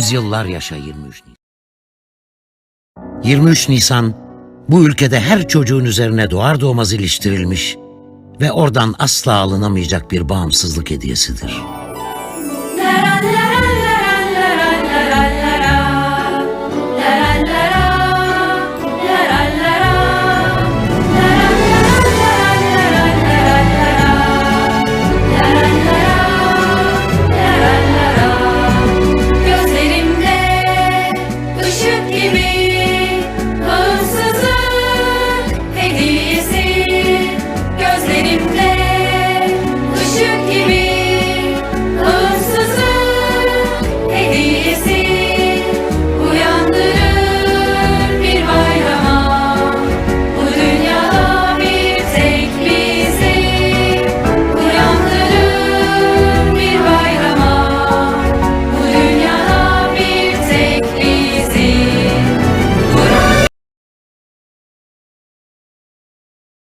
Yüzyıllar yaşa 23 Nisan. 23 Nisan bu ülkede her çocuğun üzerine doğar doğmaz iliştirilmiş ve oradan asla alınamayacak bir bağımsızlık hediyesidir.